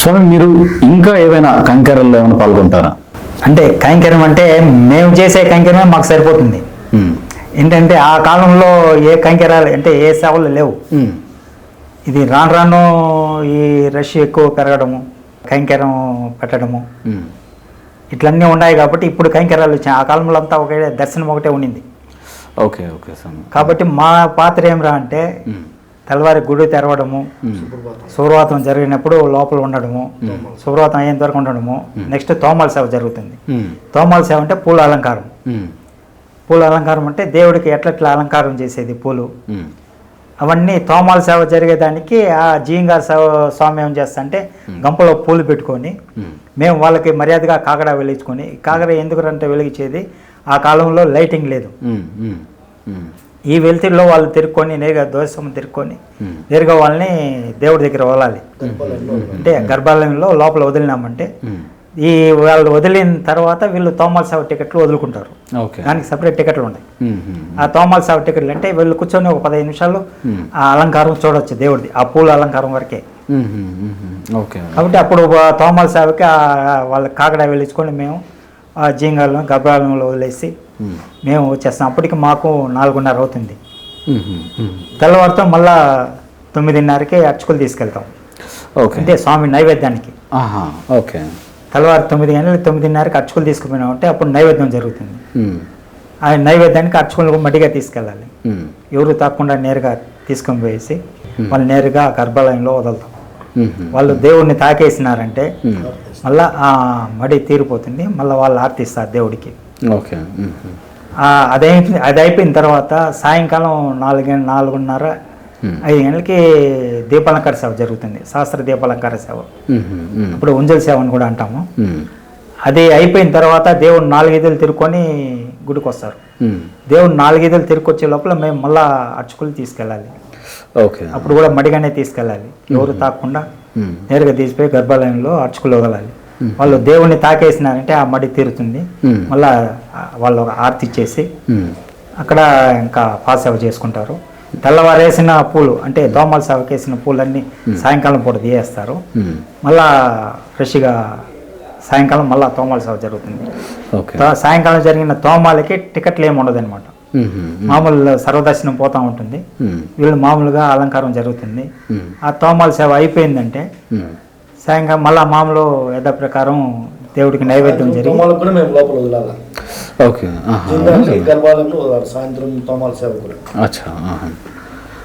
స్వామి మీరు ఇంకా ఏవైనా కంకరల్లో ఏమైనా పాల్గొంటారా అంటే కైంకర్యం అంటే మేము చేసే కైంకర్యమే మాకు సరిపోతుంది. ఏంటంటే ఆ కాలంలో ఏ కైంకర్యాలు అంటే ఏ సేవలు లేవు. ఇది రాను రాను ఈ రష్ ఎక్కువ పెరగడము కైంకర్యం పెట్టడము. ఇట్లన్నీ ఉన్నాయి కాబట్టి ఇప్పుడు కైంకర్యాలు వచ్చాయి ఆ కాలంలో అంతా ఒకే దర్శనం ఒకటే ఉండింది ఓకే ఓకే కాబట్టి మా పాత్ర ఏమిరా అంటే. తెల్లవారి గుడి తెరవడము. సూర్యవాతం జరిగినప్పుడు లోపల ఉండడము సూర్యవాతం అయ్యేంత వరకు ఉండడము నెక్స్ట్ తోమాల సేవ జరుగుతుంది. తోమాల సేవ అంటే పూల అలంకారం. పూల అలంకారం అంటే దేవుడికి ఎట్లెట్లా అలంకారం చేసేది పూలు. అవన్నీ తోమాల సేవ జరిగేదానికి ఆ జీంగార్ సేవ స్వామి ఏం చేస్తా అంటే గంపలో పూలు పెట్టుకొని. మేము వాళ్ళకి మర్యాదగా కాకడా వెలిగించుకొని కాకడ ఎందుకంటే వెలిగించేది ఆ కాలంలో లైటింగ్ లేదు. ఈ వెలుతురులో వాళ్ళు తిరుక్కొని నేరుగా దోషం తిరుక్కొని. నేరుగా వాళ్ళని దేవుడి దగ్గర వదలాలి అంటే గర్భాలయంలో లోపల వదిలినామంటే. ఈ వాళ్ళు వదిలిన తర్వాత వీళ్ళు తోమాల సేవ టికెట్లు వదులుకుంటారు ఓకే దానికి సపరేట్ టికెట్లు ఉన్నాయి. ఆ తోమాల సేవ టికెట్లు అంటే వీళ్ళు కూర్చొని ఒక పదిహేను నిమిషాలు. ఆ అలంకారం చూడొచ్చు దేవుడిది ఆ పూల అలంకారం వరకే కాబట్టి అప్పుడు తోమాల సేవకి ఆ వాళ్ళ కాకడా వెళ్ళించుకొని మేము ఆ జీంగాలను గర్భాలయంలో వదిలేసి. మేము వచ్చేస్తాం అప్పటికి మాకు నాలుగున్నర అవుతుంది. తెల్లవారితో మళ్ళా తొమ్మిదిన్నరకి అర్చకులు తీసుకెళ్తాం. ఓకే. అంటే స్వామి నైవేద్యానికి. ఓకే. తెల్లవారు తొమ్మిది గంటలకు తొమ్మిదిన్నరకి అర్చకులు తీసుకుపోయినాం అంటే అప్పుడు నైవేద్యం జరుగుతుంది. ఆ నైవేద్యానికి అర్చకులు మట్టిగా తీసుకెళ్ళాలి. ఎవరు తప్పకుండా నేరుగా తీసుకొని పోయేసి వాళ్ళు నేరుగా గర్భాలయంలో వదులుతాం. వాళ్ళు దేవుడిని తాకేసినారంటే. మళ్ళా ఆ మడి తీరిపోతుంది. మళ్ళీ వాళ్ళు ఆర్తిస్తారు దేవుడికి. ఓకే. అది అది అయిపోయిన తర్వాత సాయంకాలం నాలుగు నాలుగున్నర. ఐదు గంటలకి దీపాలంకార సేవ జరుగుతుంది. శాస్త్ర దీపాలంకార సేవ. ఇప్పుడు ఉంజల సేవ అని కూడా అంటాము. అది అయిపోయిన తర్వాత దేవుడు నాలుగైదులు తిరుక్కొని గుడికి వస్తారు. దేవుడు నాలుగైదులు తిరుక్కొచ్చే లోపల మేము మళ్ళా అర్చకులు తీసుకెళ్ళాలి. ఓకే. అప్పుడు కూడా మడిగానే తీసుకెళ్ళాలి. ఎవరు తాకుండా. నేరుగా తీసిపోయి గర్భాలయంలో అర్చకులు వదలాలి. వాళ్ళు దేవుణ్ణి తాకేసినారంటే ఆ మడి తీరుతుంది. మళ్ళా వాళ్ళు ఒక ఆర్తి ఇచ్చేసి ఉమ్. అక్కడ ఇంకా పాస్ సేవ చేసుకుంటారు తెల్లవారేసిన పూలు అంటే దోమల సేవకి వేసిన పూలన్నీ సాయంకాలం పూట తీయేస్తారు. మళ్ళా ఫ్రెష్గా సాయంకాలం మళ్ళా తోమాల సేవ జరుగుతుంది సాయంకాలం జరిగిన తోమాలకి టికెట్లు ఏమి ఉండదు అనమాట. మామూలు సర్వదర్శనం పోతూ ఉంటుంది. వీళ్ళు మామూలుగా అలంకారం జరుగుతుంది. ఆ తోమాల సేవ అయిపోయిందంటే. సాయంకాలం మళ్ళా మామూలు యథ ప్రకారం దేవుడికి నైవేద్యం జరిగి తోమాలకు కూడా మేము లోపల వదలాలి. ఓకే సాయంత్రం తోమాల సేవ కూడా. అచ్చా